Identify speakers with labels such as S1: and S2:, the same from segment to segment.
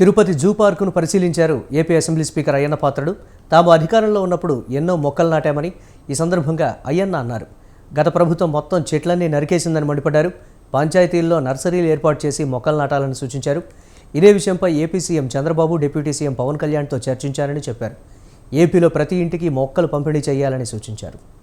S1: Tirupati zoo పార్కును పరిశీలించారు AP assembly speaker Ayyanna Patrudu. తాము అధికారంలో ఉన్నప్పుడు ఎన్నో మొక్కలు నాటామని ఈ సందర్భంగా అయ్యన్న అన్నారు. గత ప్రభుత్వం మొత్తం చెట్లన్నీ నరికేసిందని మండిపడ్డారు. పంచాయతీల్లో నర్సరీలు ఏర్పాటు చేసి మొక్కలు నాటాలని సూచించారు. ఇదే విషయంపై AP CM Chandrababu deputy CM Pawan కళ్యాణ్తో చర్చించారని చెప్పారు. ఏపీలో ప్రతి ఇంటికి మొక్కలు పంపిణీ చేయాలని సూచించారు.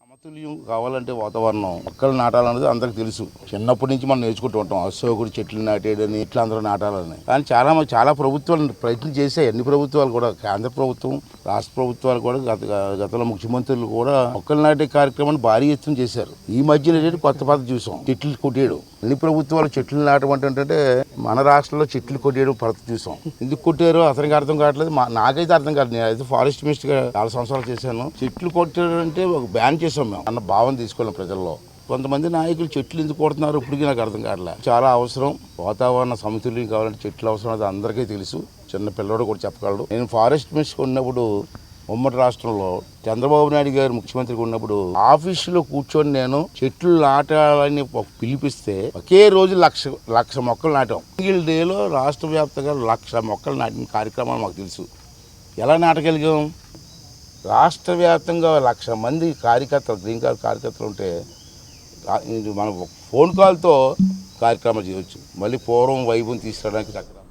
S2: సమతుల్యం కావాలంటే వాతావరణం మొక్కలు నాటాలన్నది అందరికి తెలుసు. చిన్నప్పటి నుంచి మనం నేర్చుకుంటూ ఉంటాం. అశోకుడు చెట్లు నాటేయడని ఇట్లా అందరూ నాటాలని. కానీ చాలా మంది చాలా ప్రభుత్వాలు ప్రయత్నం చేశాయి అన్ని ప్రభుత్వాలు కూడా కేంద్ర ప్రభుత్వం రాష్ట్ర ప్రభుత్వాలు కూడా గత గతంలో ముఖ్యమంత్రులు కూడా మొక్కలు నాటే కార్యక్రమాన్ని భారీ ఎత్తున చేశారు. ఈ మధ్యన ఏంటంటే కొత్త పద్ధతి చూసాం. చెట్లు కొట్టేయడం. అన్ని ప్రభుత్వాలు చెట్లు నాటడం అంటే మన రాష్ట్రంలో చెట్లు కొట్టేయడం పద్ధతి చూసాం. ఎందుకు కొట్టారో అతనికి అర్థం కావట్లేదు. మా- నాకైతే అర్థం కాదు నేను అయితే ఫారెస్ట్ మినిస్టర్గా చాలా సంవత్సరాలు చేశాను. చెట్లు కొట్టడం అంటే ఒక బ్యాన్ చేసాం మేము. అన్న భావం తీసుకోలేం ప్రజల్లో. కొంతమంది నాయకులు చెట్లు ఎందుకు కొడుతున్నారు ఇప్పటికీ నాకు అర్థం కావట్లే. చాలా అవసరం. వాతావరణ సమతుల్యం కావాలంటే చెట్లు అవసరం అది అందరికీ తెలుసు. చిన్న పిల్లడు కూడా చెప్పగలడు. నేను ఫారెస్ట్ మినిస్టర్ ఉన్నప్పుడు ఉమ్మడి రాష్ట్రంలో చంద్రబాబు నాయుడు గారు ముఖ్యమంత్రిగా ఉన్నప్పుడు ఆఫీసులో కూర్చొని నేను చెట్లు నాటాలని పిలిపిస్తే ఒకే రోజు లక్ష లక్ష మొక్కలు నాటాం. సింగిల్ డేలో రాష్ట్ర వ్యాప్తంగా లక్ష మొక్కలు నాటిన కార్యక్రమాలు మాకు తెలుసు. ఎలా నాటగలిగాం? రాష్ట్ర వ్యాప్తంగా లక్ష మంది కార్యకర్తలు గ్రీన్ కార్డ్ కార్యకర్తలు ఉంటే మనం ఫోన్ కాల్తో కార్యక్రమాలు చేయవచ్చు మళ్ళీ పూర్వం వైభవం తీసుకురావడానికి చక్కగా